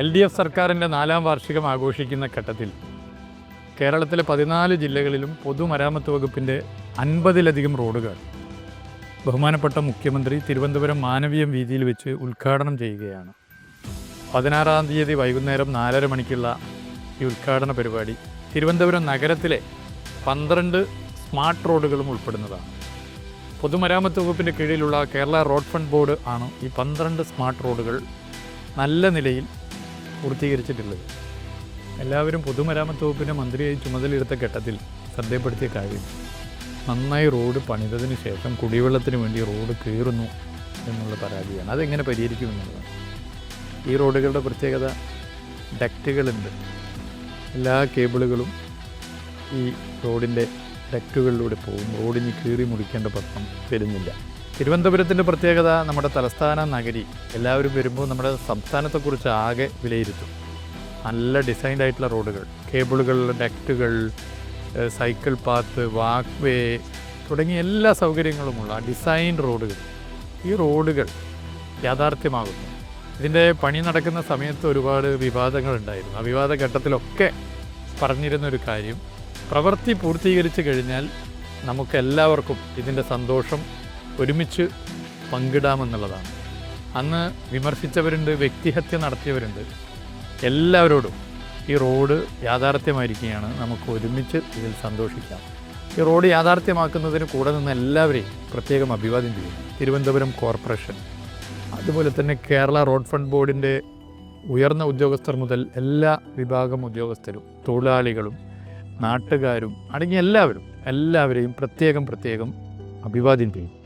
L D F സർക്കാരിന്റെ നാലാം വാർഷികം ആഘോഷിക്കുന്ന ഘട്ടത്തിൽ കേരളത്തിലെ പതിനാല് ജില്ലകളിലും പൊതുമരാമത്ത് വകുപ്പിന്റെ അൻപതിലധികം റോഡുകൾ ബഹുമാനപ്പെട്ട മുഖ്യമന്ത്രി തിരുവനന്തപുരം മാനവീയം വീതിയിൽ വെച്ച് ഉദ്ഘാടനം ചെയ്യുകയാണ്. പതിനാറാം തീയതി വൈകുന്നേരം നാലര മണിക്കുള്ള ഈ ഉദ്ഘാടന പരിപാടി തിരുവനന്തപുരം നഗരത്തിലെ പന്ത്രണ്ട് സ്മാർട്ട് റോഡുകളും ഉൾപ്പെടുന്നതാണ്. പൊതുമരാമത്ത് വകുപ്പിന്റെ കീഴിലുള്ള കേരള റോഡ് ഫണ്ട് ബോർഡ് ആണ് ഈ പന്ത്രണ്ട് സ്മാർട്ട് റോഡുകൾ നല്ല നിലയിൽ പൂർത്തീകരിച്ചിട്ടുള്ളത്. എല്ലാവരും പൊതുമരാമത്ത് വകുപ്പിന്റെ മന്ത്രിയായി ചുമതലയെടുത്ത ഘട്ടത്തിൽ ശ്രദ്ധപ്പെടുത്തിയ കാര്യം നന്നായി റോഡ് പണിതതിന് ശേഷം കുടിവെള്ളത്തിന് വേണ്ടി റോഡ് കീറുന്നു എന്നുള്ള പരാതിയാണ്. അതെങ്ങനെ പരിഹരിക്കുമെന്നുള്ളതാണ് ഈ റോഡുകളുടെ പ്രത്യേകത ഡക്റ്റുകളുണ്ട്. എല്ലാ കേബിളുകളും ഈ റോഡിന്റെ ഡക്റ്റുകളിലൂടെ പോകും. റോഡിന് കീറി മുറിക്കേണ്ട പ്രശ്നം വരുന്നില്ല. തിരുവനന്തപുരത്തിന്റെ പ്രത്യേകത നമ്മുടെ തലസ്ഥാന നഗരി. എല്ലാവരും വരുമ്പോൾ നമ്മുടെ സംസ്ഥാനത്തെക്കുറിച്ച് ആകെ വിലയിരുത്തും. നല്ല ഡിസൈൻഡ് ആയിട്ടുള്ള റോഡുകൾ. കേബിളുകൾ ഡക്റ്റുകൾ സൈക്കിൾ പാത്ത് വാക്ക് വേ തുടങ്ങിയ എല്ലാ സൗകര്യങ്ങളുമുള്ള ഡിസൈൻ റോഡുകൾ. ഈ റോഡുകൾ യാഥാർത്ഥ്യമാകുന്നു. ഇതിന്റെ പണി നടക്കുന്ന സമയത്ത് ഒരുപാട് വിവാദങ്ങളുണ്ടായിരുന്നു. ആ വിവാദ ഘട്ടത്തിലൊക്കെ പറഞ്ഞിരുന്നൊരു കാര്യം പ്രവൃത്തി പൂർത്തീകരിച്ചു കഴിഞ്ഞാൽ നമുക്കെല്ലാവർക്കും ഇതിന്റെ സന്തോഷം ഒരുമിച്ച് പങ്കിടാമെന്നുള്ളതാണ്. അന്ന് വിമർശിച്ചവരുണ്ട് വ്യക്തിഹത്യ നടത്തിയവരുണ്ട്. എല്ലാവരോടും ഈ റോഡ് യാഥാർത്ഥ്യമായിരിക്കുകയാണ്. നമുക്ക് ഒരുമിച്ച് ഇതിൽ സന്തോഷിക്കാം. ഈ റോഡ് യാഥാർത്ഥ്യമാക്കുന്നതിന് കൂടെ നിന്ന് എല്ലാവരെയും പ്രത്യേകം അഭിവാദ്യം ചെയ്യുന്നു. തിരുവനന്തപുരം കോർപ്പറേഷൻ. അതുപോലെ തന്നെ കേരള റോഡ് ഫണ്ട് ബോർഡിന്റെ ഉയർന്ന ഉദ്യോഗസ്ഥർ മുതൽ എല്ലാ വിഭാഗം ഉദ്യോഗസ്ഥരും തൊഴിലാളികളും നാട്ടുകാരും അടങ്ങിയ എല്ലാവരും എല്ലാവരെയും പ്രത്യേകം പ്രത്യേകം അഭിവാദ്യം ചെയ്യും